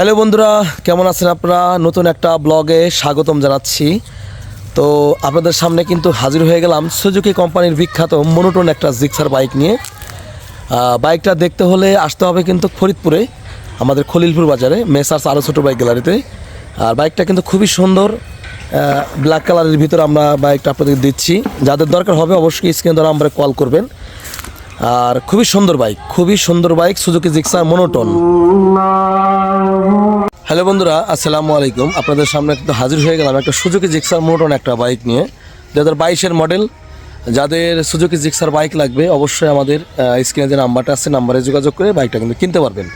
Hello বন্ধুরা, কেমন আছেন আপনারা? নতুন একটা ব্লগে স্বাগতম জানাচ্ছি। তো আপনাদের সামনে কিন্তু হাজির হয়ে গেলাম সুজুকি কোম্পানির বিখ্যাত মনোটন একটা জিক্সার বাইক নিয়ে। বাইকটা দেখতে হলে আসতে হবে কিন্তু ফরিদপুরে, আমাদের খলিলপুর বাজারে, মেসার্স আরও ছোটো বাইক গ্যালারিতে। আর বাইকটা কিন্তু খুবই সুন্দর ব্ল্যাক কালারের ভিতরে আমরা বাইকটা আপনাদের দিচ্ছি। যাদের দরকার হবে অবশ্যই স্ক্রিন দ্বারা আমরা কল করবেন। আর খুবই সুন্দর বাইক, খুবই সুন্দর bike, Suzuki Gixxer monotone. Hello বন্ধুরা, আসসালামু আলাইকুম। আপনাদের সামনে কিন্তু হাজির হয়ে গেলাম একটা সুজুকি জিক্সার মোটন একটা বাইক নিয়ে। দু হাজার বাইশের মডেল। যাদের সুজুকি জিক্সার বাইক লাগবে, অবশ্যই আমাদের স্ক্রিনে যে নাম্বারটা আছে, নাম্বারে যোগাযোগ করে বাইকটা কিন্তু কিনতে পারবেন।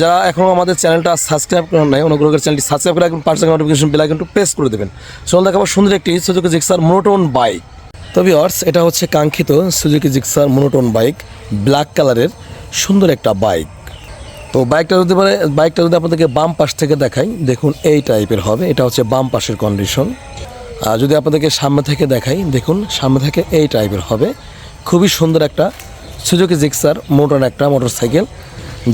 যারা এখনও আমাদের চ্যানেলটা সাবস্ক্রাইব করেন নাই অনুগ্রহ করে চ্যানেলটি সাবস্ক্রাইব করে একদম পার্সেন্ট নোটিফিকেশন বেল কিন্তু প্রেস করে দেবেন। চলুন দেখাবো সুন্দর একটি সুজুকি জিক্সার মোনোটোন বাইক। তবে অর্স, এটা হচ্ছে কাঙ্ক্ষিত Suzuki Gixxer monotone bike, black কালারের, সুন্দর একটা বাইক। তো বাইকটা যদি পারে বাইকটা যদি আপনাদেরকে বাম পাশ থেকে দেখাই, দেখুন এই টাইপের হবে, এটা হচ্ছে বাম পাশের কন্ডিশন আর যদি আপনাদেরকে সামনে থেকে দেখাই, দেখুন সামনে থেকে এই টাইপের হবে। খুবই সুন্দর একটা সুজুকি জিক্সার মোটর একটা মোটর সাইকেল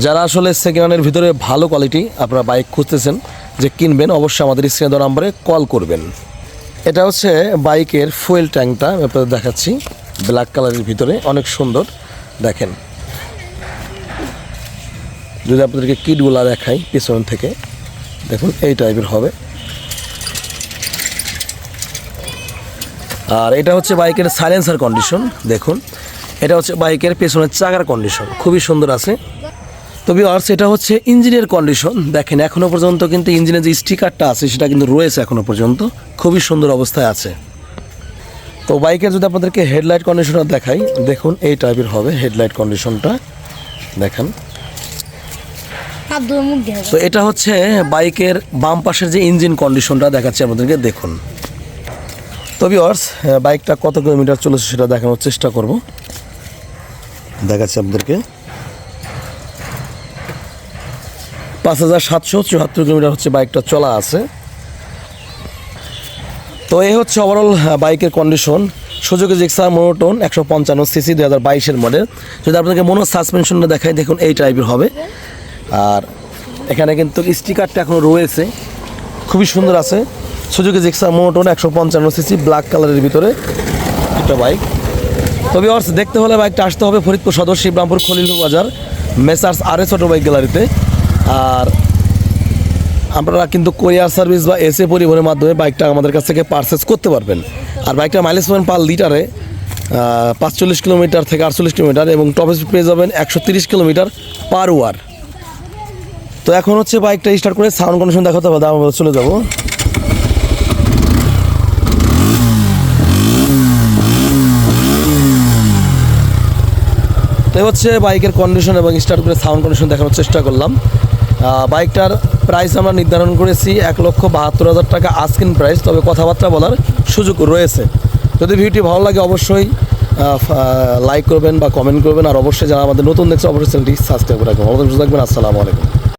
যারা আসলে সেকেন্ড হ্যান্ডের ভিতরে ভালো কোয়ালিটি আপনারা বাইক খুঁজতেছেন, যে কিনবেন, অবশ্যই আমাদের স্ক্রিনে দেওয়া নাম্বারে কল করবেন। এটা হচ্ছে বাইকের ফুয়েল ট্যাঙ্কটা আপনাদের দেখাচ্ছি। ব্ল্যাক কালারের ভিতরে, অনেক সুন্দর। দেখেন। যদি আপনাদেরকে কিটগুলা দেখাই পিছন থেকে, দেখুন, এই টাইপের হবে। আর এটা হচ্ছে বাইকের সাইলেন্সার কন্ডিশন, দেখুন। এটা হচ্ছে বাইকের পেছনের চাকার কন্ডিশন, খুবই সুন্দর আছে। তবে আর এটা হচ্ছে ইঞ্জিনের কন্ডিশন দেখেন এখনও পর্যন্ত কিন্তু ইঞ্জিনের যে স্টিকারটা আছে সেটা কিন্তু রয়েছে এখনও পর্যন্ত। খুবই সুন্দর অবস্থায় আছে। তো বাইকের যদি আপনাদেরকে হেডলাইট কন্ডিশনটা দেখাই দেখুন এই টাইপের হবে হেডলাইট কন্ডিশনটা দেখেন। তো এটা হচ্ছে বাইকের বাম পাশের যে ইঞ্জিন কন্ডিশনটা দেখাচ্ছে আপনাদেরকে দেখুন। তো ভিওর্স বাইকটা কত কিলোমিটার চলেছে সেটা দেখানোর চেষ্টা করব। দেখাচ্ছি আপনাদেরকে। পাঁচ হাজার সাতশো চুয়াত্তর কিলোমিটার হচ্ছে বাইকটা চলা আছে। তো এই হচ্ছে ওভারঅল বাইকের কন্ডিশন সুযোগে জিক্সা মোনোটোন একশো পঞ্চান্ন সিসি দুই হাজার বাইশের মডেল যদি আপনাকে মনো সাসপেনশনটা দেখাই, দেখুন এই টাইপের হবে। আর এখানে কিন্তু স্টিকারটা এখনও রয়েছে। খুবই সুন্দর আছে। সুযোগে জিক্সা মোটোন একশো পঞ্চান্ন সিসি ব্ল্যাক কালারের ভিতরে একটা বাইক তবে অর্স দেখতে হলে বাইকটা আসতে হবে ফরিদপুর সদর, শিবরামপুর খলিলপুর বাজার messrs R S auto bike গ্যালারিতে আর আপনারা কিন্তু কোরিয়ার সার্ভিস বা এসএ পরিবহনের মাধ্যমে বাইকটা আমাদের কাছ থেকে পারচেস করতে পারবেন। আর বাইকটা মাইলেজ পাবেন পার লিটারে পাঁচচল্লিশ কিলোমিটার থেকে আটচল্লিশ কিলোমিটার এবং টপে পেয়ে যাবেন একশো তিরিশ কিলোমিটার পার ওয়ার তো এখন হচ্ছে বাইকটা স্টার্ট করে সাউন্ড কন্ডিশন দেখাতে হবে চলে যাব। এই হচ্ছে বাইকের কন্ডিশন এবং স্টার্ট করে সাউন্ড কন্ডিশন দেখানোর চেষ্টা করলাম। বাইকটার প্রাইস আমরা নির্ধারণ করেছি এক লক্ষ বাহাত্তর হাজার টাকা আস্কিন প্রাইস তবে কথাবার্তা বলার সুযোগ রয়েছে। যদি ভিডিওটি ভালো লাগে অবশ্যই লাইক করবেন বা কমেন্ট করবেন, আর অবশ্যই যারা আমাদের নতুন দেখছে অবশ্যই চ্যানেলটি সাবস্ক্রাইব করে রাখবেন। অবশ্যই থাকবেন, আসসালামু আলাইকুম।